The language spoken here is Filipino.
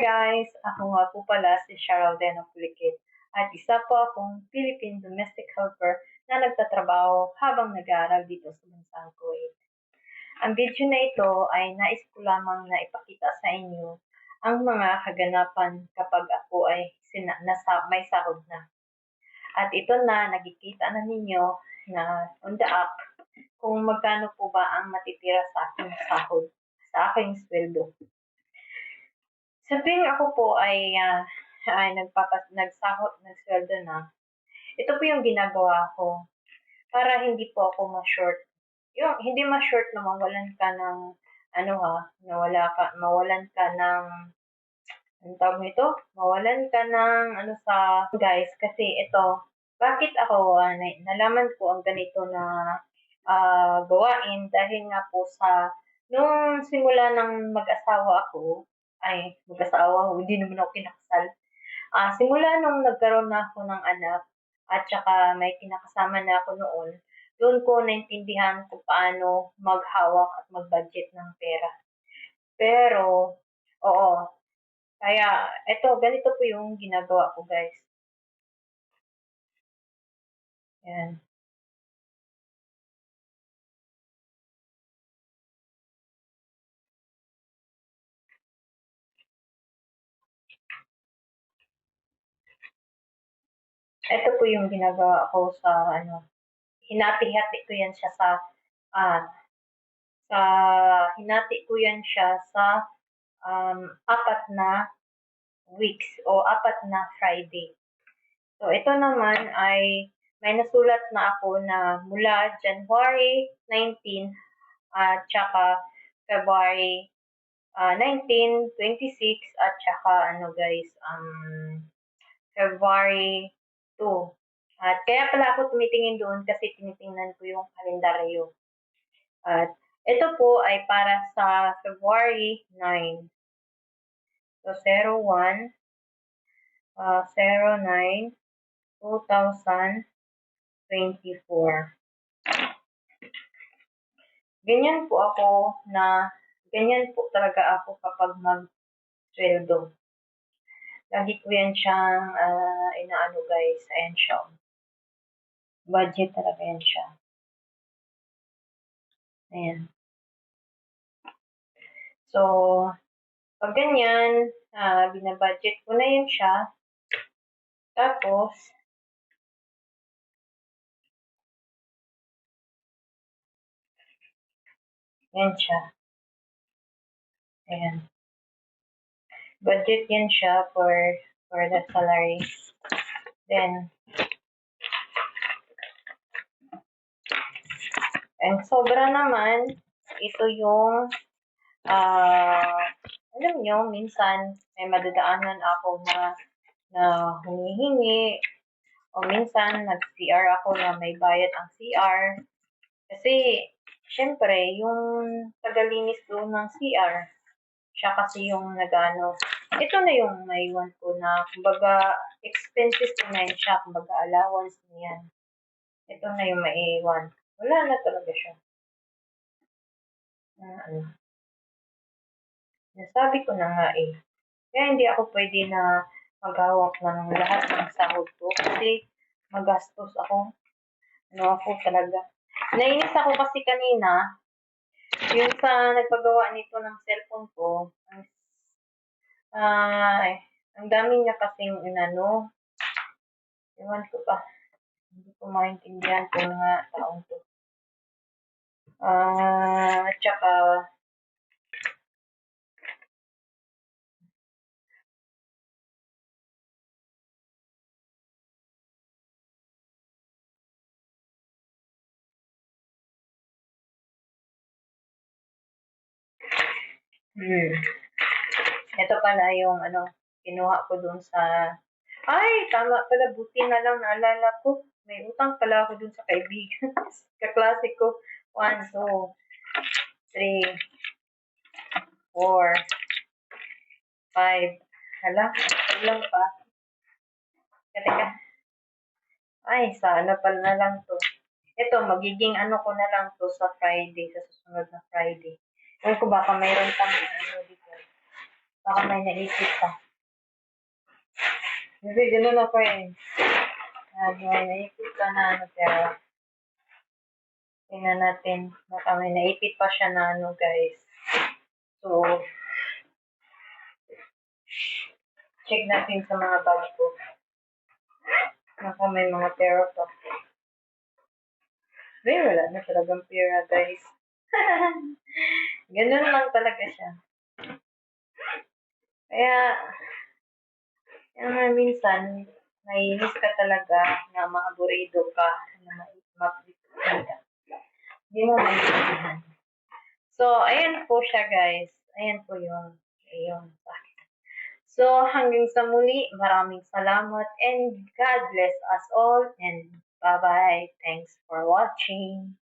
guys! Ako nga po pala si Cheryl Dena Pulikit at isa po akong Philippine domestic helper na nagtatrabaho habang nag-aaral dito sa bansang Kuwait. Ang video na ito ay nais ko lamang na ipakita sa inyo ang mga kaganapan kapag ako ay sina- nasa, may sahod na. At ito na, nagkikita na ninyo na on the app kung magkano po ba ang matitira sa aking sahod, sa aking sweldo. Sa tuwing ako po ay, ah, ay nagpapas, nagsahod, nagsweldo na, ito po yung ginagawa ko para hindi po ako ma-short. Yung hindi ma-short na mawalan ka ng ano ha, nawala ka, mawalan ka ng ang tawag nito? Mawalan ka ng ano sa guys kasi ito bakit ako uh, nalaman ko ang ganito na uh, gawain dahil nga po sa nung simula ng mag-asawa ako ay mag-asawa, hindi naman ako kinakasal. Uh, simula nung nagkaroon na ako ng anak, at saka may kinakasama na ako noon, doon ko naintindihan kung paano maghawak at mag-budget ng pera. Pero, oo, kaya, eto, ganito po yung ginagawa ko, guys. Yan. Ito po yung ginagawa ko sa ano, hinati-hati ko yan siya sa ah, sa hinati ko yan siya sa um, apat na weeks o apat na Friday. So ito naman ay may nasulat na ako na mula January 19 at uh, saka February uh, 19, 26 at saka ano guys um February 2. At kaya pala ako tumitingin doon kasi tinitingnan ko yung kalendaryo. At ito po ay para sa February 9. So, 01, uh, 09, 2024. Ganyan po ako na, ganyan po talaga ako kapag mag-sweldo. Lagi ko yan siyang uh, inaano guys. Ayan siya. Budget talaga yan siya. Ayan. So, pag ganyan, uh, binabudget ko na yun siya. Tapos, yan siya. Ayan budget yan siya for for the salary. Then, and sobra naman, ito yung, uh, alam nyo, minsan may madadaanan ako na, na humihingi, o minsan nag-CR ako na may bayad ang CR. Kasi, syempre, yung tagalinis doon ng CR, siya kasi yung nagano. Ito na yung naiwan ko na, kumbaga, expenses ko na yun siya, kumbaga, allowance niyan. Ito na yung maiwan. Wala na talaga siya. Uh, ano. Nasabi ko na nga eh. Kaya hindi ako pwede na maghawak ng lahat ng sahod ko kasi magastos ako. Ano ako talaga. Nainis ako kasi kanina, yung sa nagpagawa nito ng cellphone ko, ang, uh, ang dami niya kasing inano, iwan ko pa, hindi ko maintindihan kung mga taong to. Ah, uh, tsaka, Hmm. Ito pala yung ano, kinuha ko dun sa... Ay, tama pala, buti na lang naalala ko. May utang pala ako dun sa kaibigan. Kaklase ko. 1, 2, 3, 4, 5. Hala, lang pa. Teka, Ay, sana pala na lang to. Ito, magiging ano ko na lang to sa Friday, sa susunod na Friday. Ewan ko baka mayroon pang ano dito. Baka may naisip ka. Kasi ganun ako eh. Ah, may naisip ka na ano, pero tingnan natin. Baka may naipit pa siya na ano, guys. So, check natin sa mga bag ko. Baka may mga pera pa. Ay, wala na talagang pera, guys. Ganun lang talaga siya. Kaya, kaya minsan, naiinis ka talaga na maaburido ka, na mapipilitan ka. Hindi mo maintindihan. So, ayan po siya, guys. Ayan po yung, yung sa akin. So, hanggang sa muli, maraming salamat and God bless us all and bye-bye. Thanks for watching.